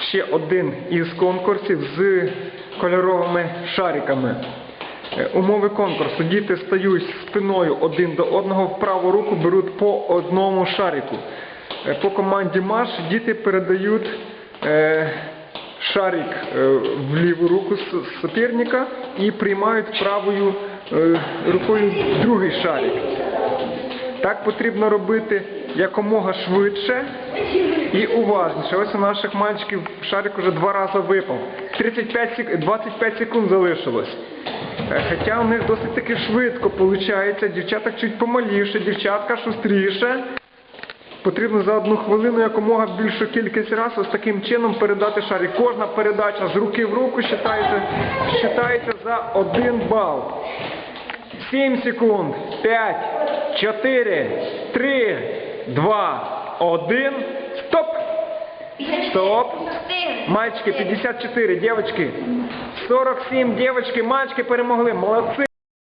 ще один із конкурсів з кольоровими шариками. Е, Умови конкурсу. Діти стають спиною один до одного, в праву руку беруть по одному шарику. Е, По команді марш діти передають е, шарик в ліву руку суперника і приймають правою рукою другий шарик. Так потрібно робити якомога швидше і уважніше. Ось у наших мальчиків шарик уже два рази випав. 35 сек... 25 секунд залишилось. Е, Хоча у них досить таки швидко виходить. Дівчаток чуть помаліше, дівчатка шустріше. Потрібно за одну хвилину якомога більшу кількість разів ось таким чином передати шарик. Кожна передача з руки в руку вважається, вважається за один бал. 7 секунд. 5, 4, 3, 2, 1. Стоп! Стоп! Мальчики 54, девочки 47, девочки, мальчики перемогли. Молодці!